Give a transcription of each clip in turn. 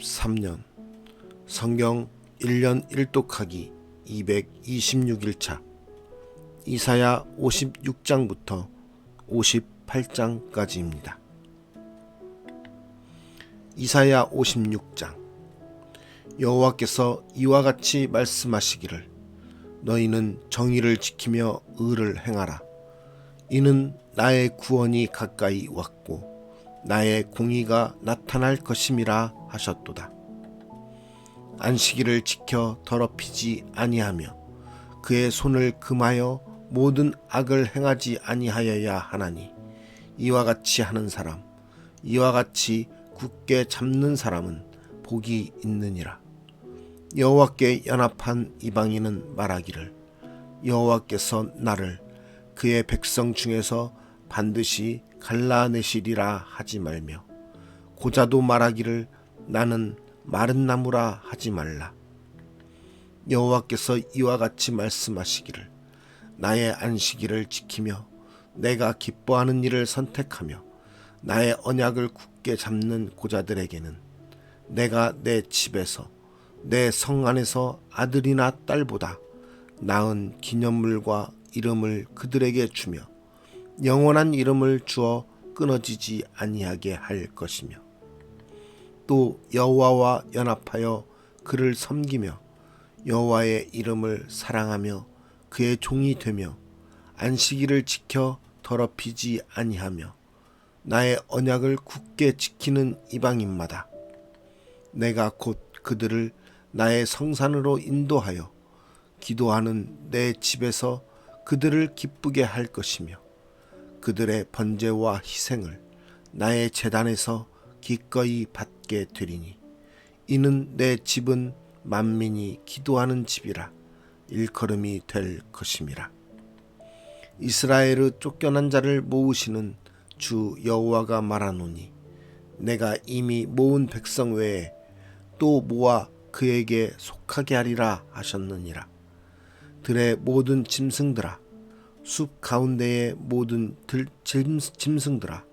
3년. 성경 1년 1독하기 226일차. 이사야 56장부터 58장까지입니다. 이사야 56장. 여호와께서 이와 같이 말씀하시기를 너희는 정의를 지키며 의를 행하라. 이는 나의 구원이 가까이 왔고 나의 공의가 나타날 것임이라 하셨도다. 안식일을 지켜 더럽히지 아니하며 그의 손을 금하여 모든 악을 행하지 아니하여야 하나니 이와 같이 하는 사람 이와 같이 굳게 잡는 사람은 복이 있느니라. 여호와께 연합한 이방인은 말하기를 여호와께서 나를 그의 백성 중에서 반드시 갈라내시리라 하지 말며 고자도 말하기를 나는 마른 나무라 하지 말라. 여호와께서 이와 같이 말씀하시기를 나의 안식일을 지키며 내가 기뻐하는 일을 선택하며 나의 언약을 굳게 잡는 고자들에게는 내가 내 집에서 내 성 안에서 아들이나 딸보다 나은 기념물과 이름을 그들에게 주며 영원한 이름을 주어 끊어지지 아니하게 할 것이며 또 여호와와 연합하여 그를 섬기며 여호와의 이름을 사랑하며 그의 종이 되며 안식일을 지켜 더럽히지 아니하며 나의 언약을 굳게 지키는 이방인마다 내가 곧 그들을 나의 성산으로 인도하여 기도하는 내 집에서 그들을 기쁘게 할 것이며 그들의 번제와 희생을 나의 재단에서 기꺼이 받게 되리니 이는 내 집은 만민이 기도하는 집이라 일컬음이 될 것임이라. 이스라엘의 쫓겨난 자를 모으시는 주 여호와가 말하노니 내가 이미 모은 백성 외에 또 모아 그에게 속하게 하리라 하셨느니라. 들의 모든 짐승들아 숲 가운데의 모든 들, 짐, 짐승들아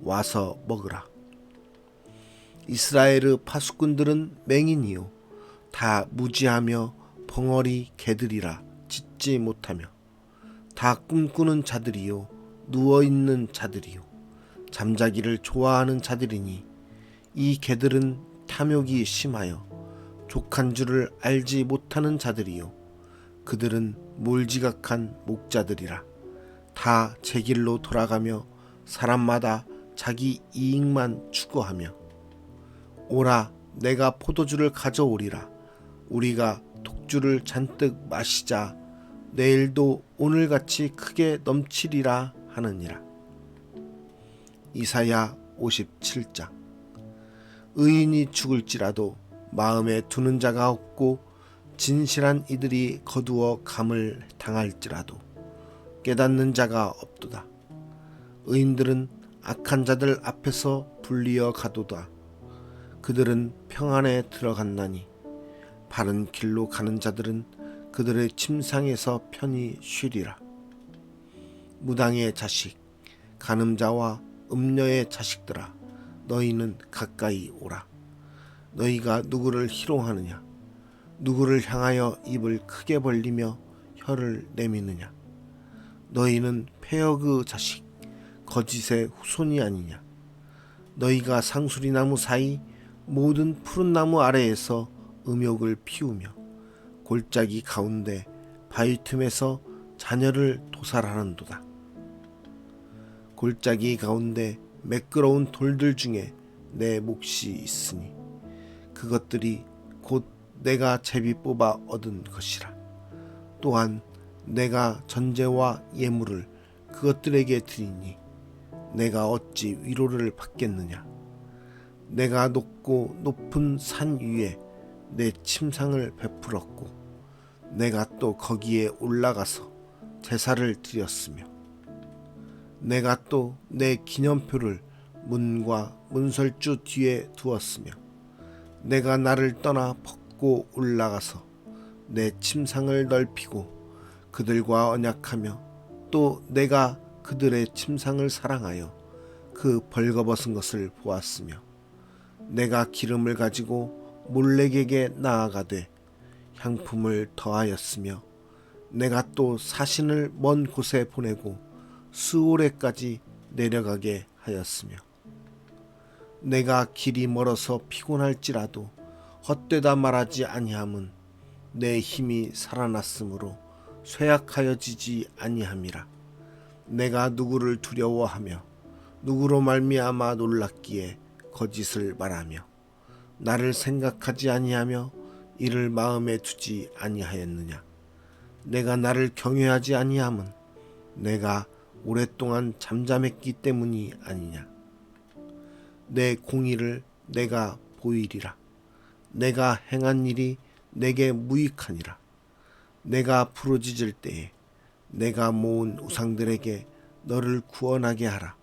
와서 먹으라. 이스라엘의 파수꾼들은 맹인이요. 다 무지하며 벙어리 개들이라 짖지 못하며 다 꿈꾸는 자들이요. 누워 있는 자들이요. 잠자기를 좋아하는 자들이니 이 개들은 탐욕이 심하여 족한 줄을 알지 못하는 자들이요 그들은 몰지각한 목자들이라. 다 제 길로 돌아가며 사람마다 자기 이익만 추구하며. 오라 내가 포도주를 가져오리라. 우리가 독주를 잔뜩 마시자. 내일도 오늘같이 크게 넘치리라 하느니라. 이사야 57장. 의인이 죽을지라도 마음에 두는 자가 없고 진실한 이들이 거두어 감을 당할지라도 깨닫는 자가 없도다. 의인들은 악한 자들 앞에서 불리어 가도다. 그들은 평안에 들어갔나니 바른 길로 가는 자들은 그들의 침상에서 편히 쉬리라. 무당의 자식, 간음자와 음녀의 자식들아, 너희는 가까이 오라. 너희가 누구를 희롱하느냐? 누구를 향하여 입을 크게 벌리며 혀를 내미느냐? 너희는 폐역의 자식, 거짓의 후손이 아니냐? 너희가 상수리 나무 사이 모든 푸른 나무 아래에서 음욕을 피우며 골짜기 가운데 바위 틈에서 자녀를 도살하는도다. 골짜기 가운데 매끄러운 돌들 중에 내 몫이 있으니 그것들이 곧 내가 제비 뽑아 얻은 것이라. 또한 내가 전제와 예물을 그것들에게 드리니 내가 어찌 위로를 받겠느냐. 내가 높고 높은 산 위에 내 침상을 베풀었고 내가 또 거기에 올라가서 제사를 드렸으며 내가 또 내 기념표를 문과 문설주 뒤에 두었으며 내가 나를 떠나 벗고 올라가서 내 침상을 넓히고 그들과 언약하며 또 내가 그들의 침상을 사랑하여 그 벌거벗은 것을 보았으며 내가 기름을 가지고 몰렉에게 나아가되 향품을 더하였으며 내가 또 사신을 먼 곳에 보내고 스오레까지 내려가게 하였으며 내가 길이 멀어서 피곤할지라도 헛되다 말하지 아니함은 내 힘이 살아났으므로 쇠약하여지지 아니함이라. 내가 누구를 두려워하며 누구로 말미암아 놀랐기에 거짓을 말하며 나를 생각하지 아니하며 이를 마음에 두지 아니하였느냐. 내가 나를 경외하지 아니함은 내가 오랫동안 잠잠했기 때문이 아니냐. 내 공의를 내가 보이리라 내가 행한 일이 내게 무익하니라. 내가 부르짖을 때에 내가 모은 우상들에게 너를 구원하게 하라.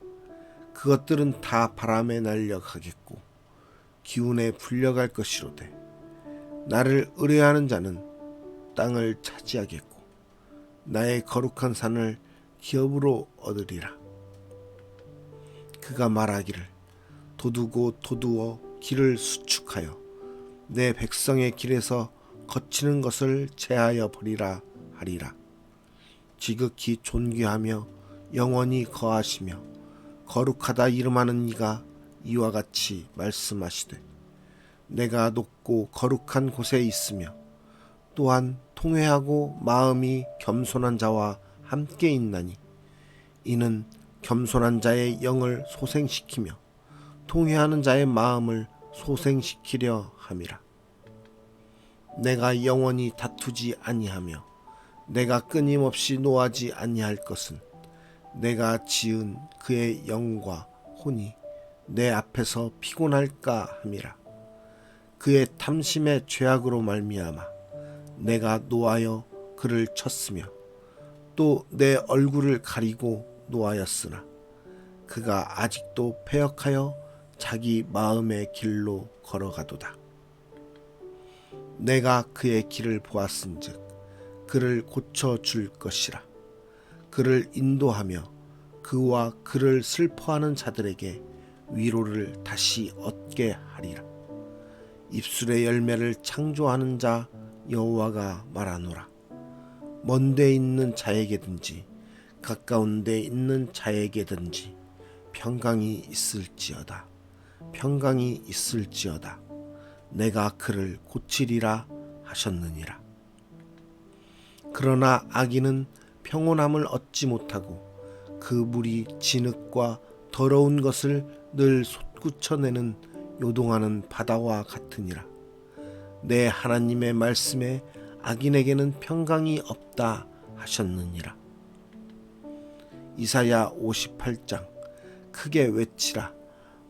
그것들은 다 바람에 날려 가겠고 기운에 불려갈 것이로되 나를 의뢰하는 자는 땅을 차지하겠고 나의 거룩한 산을 기업으로 얻으리라. 그가 말하기를 도두고 도두어 길을 수축하여 내 백성의 길에서 거치는 것을 제하여 버리라 하리라. 지극히 존귀하며 영원히 거하시며 거룩하다 이름하는 이가 이와 같이 말씀하시되 내가 높고 거룩한 곳에 있으며 또한 통회하고 마음이 겸손한 자와 함께 있나니 이는 겸손한 자의 영을 소생시키며 통회하는 자의 마음을 소생시키려 함이라. 내가 영원히 다투지 아니하며 내가 끊임없이 노하지 아니할 것은 내가 지은 그의 영과 혼이 내 앞에서 피곤할까 함이라. 그의 탐심의 죄악으로 말미암아 내가 노하여 그를 쳤으며 또 내 얼굴을 가리고 노하였으나 그가 아직도 패역하여 자기 마음의 길로 걸어가도다. 내가 그의 길을 보았은즉 그를 고쳐 줄 것이라. 그를 인도하며 그와 그를 슬퍼하는 자들에게 위로를 다시 얻게 하리라. 입술의 열매를 창조하는 자 여호와가 말하노라. 먼데 있는 자에게든지 가까운 데 있는 자에게든지 평강이 있을지어다 평강이 있을지어다 내가 그를 고치리라 하셨느니라 그러나 아기는 평온함을 얻지 못하고 그 물이 진흙과 더러운 것을 늘 솟구쳐내는 요동하는 바다와 같으니라. 내 하나님의 말씀에 악인에게는 평강이 없다 하셨느니라. 이사야 58장 크게 외치라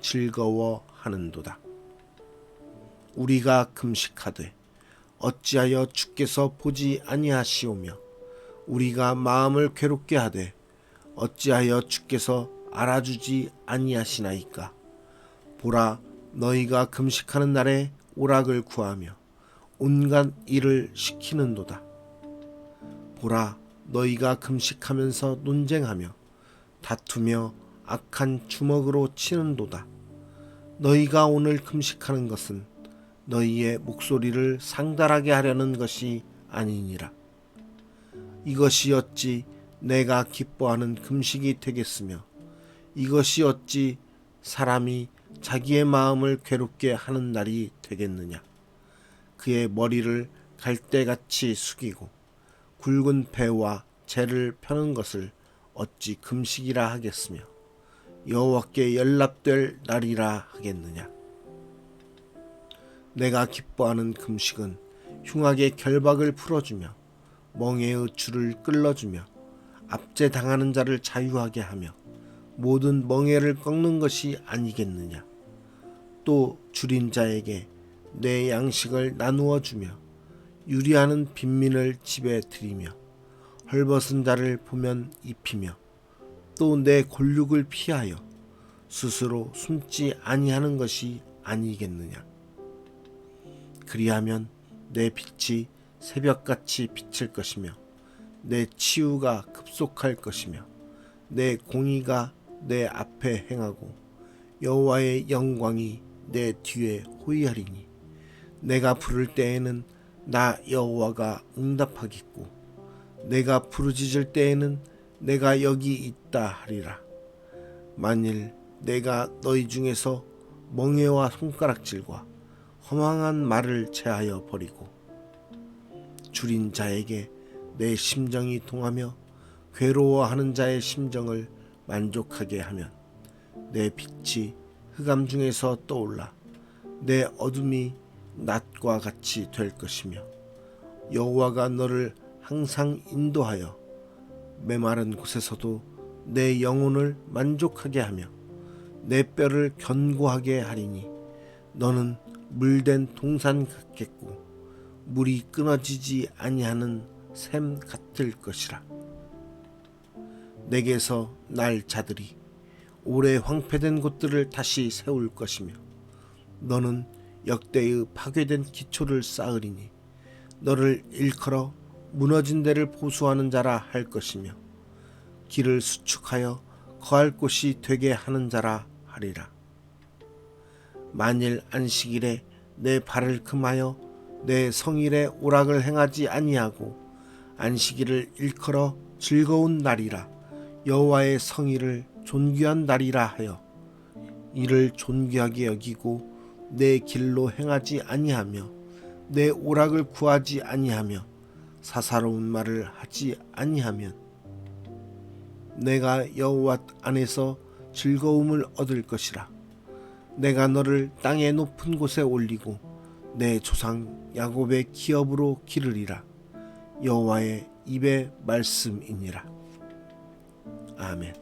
즐거워하는도다. 우리가 금식하되 어찌하여 주께서 보지 아니하시오며 우리가 마음을 괴롭게 하되 어찌하여 주께서 알아주지 아니하시나이까 보라 너희가 금식하는 날에 오락을 구하며 온갖 일을 시키는도다 보라 너희가 금식하면서 논쟁하며 다투며 악한 주먹으로 치는도다. 너희가 오늘 금식하는 것은 너희의 목소리를 상달하게 하려는 것이 아니니라. 이것이 어찌 내가 기뻐하는 금식이 되겠으며 이것이 어찌 사람이 자기의 마음을 괴롭게 하는 날이 되겠느냐. 그의 머리를 갈대같이 숙이고 굵은 배와 재를 펴는 것을 어찌 금식이라 하겠으며 여호와께 연락될 날이라 하겠느냐? 내가 기뻐하는 금식은 흉악의 결박을 풀어주며 멍에의 줄을 끌어주며 압제 당하는 자를 자유하게 하며 모든 멍에를 꺾는 것이 아니겠느냐? 또 줄인 자에게 내 양식을 나누어 주며 유리하는 빈민을 집에 들이며 헐벗은 자를 보면 입히며 또 내 골육을 피하여 스스로 숨지 아니하는 것이 아니겠느냐? 그리하면 내 빛이 새벽같이 비칠 것이며 내 치유가 급속할 것이며 내 공의가 내 앞에 행하고 여호와의 영광이 내 뒤에 호위하리니 내가 부를 때에는 나 여호와가 응답하겠고 내가 부르짖을 때에는 내가 여기 있다 하리라. 만일 내가 너희 중에서 멍에와 손가락질과 허망한 말을 제하여 버리고 줄인 자에게 내 심정이 통하며 괴로워하는 자의 심정을 만족하게 하면 내 빛이 흑암 중에서 떠올라 내 어둠이 낮과 같이 될 것이며 여호와가 너를 항상 인도하여 메마른 곳에서도 내 영혼을 만족하게 하며 내 뼈를 견고하게 하리니 너는 물된 동산 같겠고 물이 끊어지지 아니하는 샘 같을 것이라. 내게서 날 자들이 오래 황폐된 곳들을 다시 세울 것이며 너는 역대의 파괴된 기초를 쌓으리니 너를 일컬어 무너진 데를 보수하는 자라 할 것이며 길을 수축하여 거할 곳이 되게 하는 자라 하리라. 만일 안식일에 내 발을 금하여 내 성일에 오락을 행하지 아니하고 안식일을 일컬어 즐거운 날이라 여호와의 성일을 존귀한 날이라 하여 이를 존귀하게 여기고 내 길로 행하지 아니하며 내 오락을 구하지 아니하며 사사로운 말을 하지 아니하면 내가 여호와 안에서 즐거움을 얻을 것이라. 내가 너를 땅의 높은 곳에 올리고 내 조상 야곱의 기업으로 기르리라. 여호와의 입의 말씀이니라. 아멘.